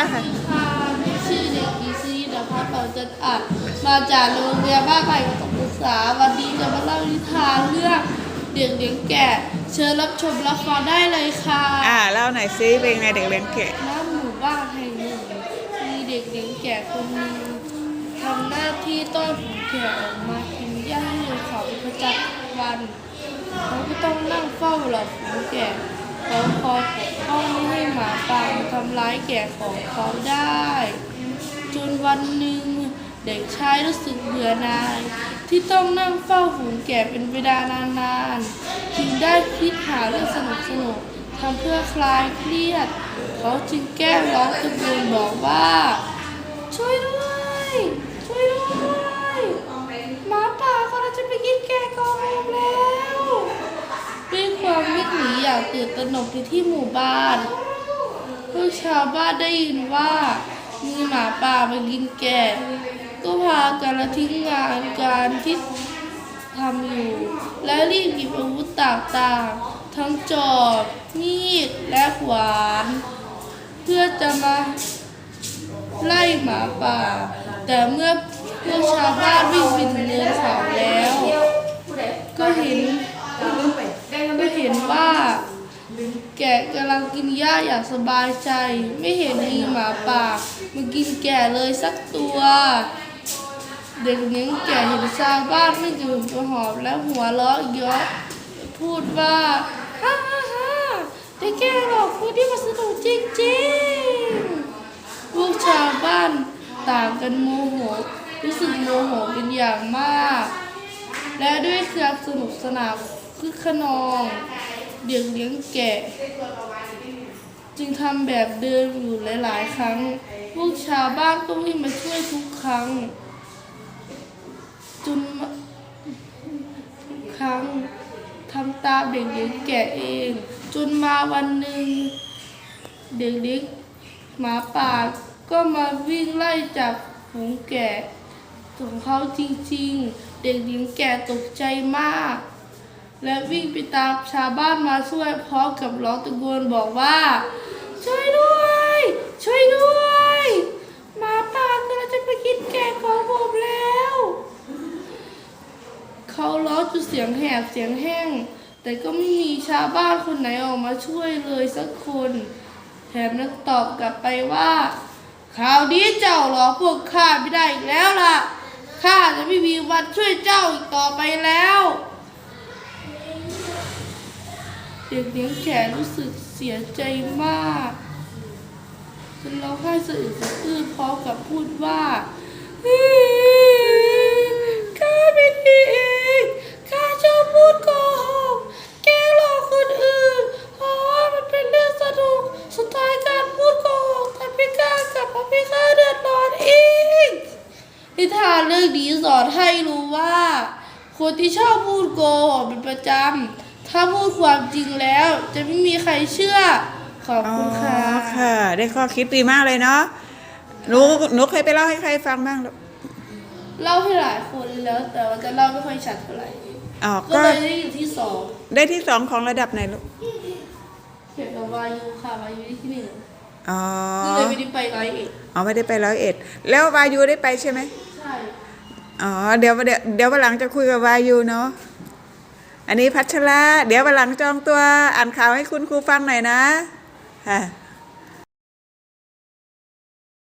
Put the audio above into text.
ละค่ะค่ะชื่อเด็กหญิงซีนภัสเป่าจันอัดมาจากโรงเรียนบ้านไผ่ประถมศึกษา วันนี้จะมาเล่านิทานเรื่องเด็กเลี้ยงแกะ เชิญรับชมรับฟังได้เลยค่ะอ่าเล่าหน่อยซิเป็นไงเด็กเลี้ยงแกะณหมู่บ้านแห่งหนึ่งมีเด็กเลี้ยงแกะคนหนึ่งทำหน้าที่ต้อนฝูงแกะออกมากินหญ้าให้เขาเป็นประจำวันเขาก็ต้องนั่งเฝ้าเหล่าฝูงแกะ เขาคอยปกป้องไม่ให้หมาป่ามาทำร้ายแกะของเขาได้ จนวันหนึ่งเด็กชายรู้สึกเบื่อหน่าย ที่ต้องนั่งเฝ้าฝูงแกะเป็นเวลานานๆจึงได้คิดหาเรื่องสนุกๆทำเพื่อคลายเครียด เขาจึงแกล้งร้องตะโกนบอกว่า ช่วยด้วย หนีอย่างตื่นตระหนกในที่หมู่บ้าน พวกชาวบ้านได้ยินว่า มีหมาป่ามากินแกะ ก็พากันละทิ้งงานการที่ทำอยู่ และรีบหยิบอาวุธต่างๆ ทั้งจอบมีดและขวาน เพื่อจะมาไล่หมาป่า แต่เมื่อพวกชาวบ้านวิ่งไปถึงเนินเขาแล้ว ก็เห็นก็เห็นว่า แกะกำลังกินหญ้าอย่างสบายใจ ไม่เห็นมีหมาป่ามากินแกะเลยสักตัว เด็กเลี้ยงแกะเห็นชาวบ้านไม่กระหืมกระหอบและหัวเราะเยาะพูดว่าฮ่าฮ่าฮ่าแต่แกหรอกคนที่มาสนุกจริงๆพวกชาวบ้านต่างกันโมโหรู้สึกโมโหเป็นอย่างมาก และด้วยความสนุกสนานคึกขนอง เด็กเลี้ยงแกะ จึงทำแบบเดิมอยู่หลาย ๆ ครั้ง พวกชาวบ้านก็วิ่งมาช่วยทุกครั้งจนมาทุกครั้งทำตามเด็กเลี้ยงแกะเอง จนมาวันหนึ่งเด็กเลี้ยงหมาป่าก็มาวิ่งไล่จับฝูงแกะของเขาจริง ๆ เด็กเลี้ยงแกะตกใจมาก และวิ่งไปตามชาวบ้านมาช่วยพร้อมกับร้องตะโกนบอกว่า ช่วยด้วย ช่วยด้วยหมาป่ากำลังจะไปกินแกะของผมแล้ว เขาร้องจนเสียงแหบเสียงแห้ง แต่ก็ไม่มีชาวบ้านคนไหนออกมาช่วยเลยสักคน แถมยังตอบกลับไปว่าข่าวนี้เจ้าหลอกพวกข้าไม่ได้อีกแล้วล่ะข้าจะไม่มีวันช่วยเจ้าอีกต่อไปแล้ว เด็กเลี้ยงแกรู้สึกเสียใจมากจนร้องไห้สะอึกสะอื้นพร้อมกับพูดว่าข้าไม่ดีเองข้าชอบพูดโกหกแกหลอกคนอื่น เพราะว่ามันเป็นเรื่องสนุกสุดท้ายการพูดโกหกทำให้ข้ากับมาให้ข้าเดือดร้อนอีกนิทานเรื่องนี้สอนให้รู้ว่า คนที่ชอบพูดโกหกเป็นประจำ ถ้าพูดความจริงแล้ว จะไม่มีใครเชื่อ ขอบอ๋อคุณค่ะ ค่ะ ได้ข้อคิดดีมากเลยเนาะหนูหนูเคยไปเล่าให้ใครฟังบ้างลูกเล่าให้หลายคนแล้ว แต่ว่าจะเล่าไม่ค่อยชัดเท่าไหร่อ๋อก็ก็เลยได้อยู่ที่สองได้ที่สองของระดับไหนลูกเกี่ยวกับวายุค่ะวายุได้ที่หนึ่งอ๋อก็เลยไม่ได้ไปร้อยเอ็ดอ๋อไม่ได้ไปร้อยเอ็ดแล้ววายูได้ไปใช่ไหมใช่อ๋อเดี๋ยวเดี๋ยวเดี๋ยววันหลังจะคุยกับวายูเนาะ อันนี้พัชระเดี๋ยววันหลังจองตัวอ่านข่าวให้คุณครูฟังหน่อยนะค่ะ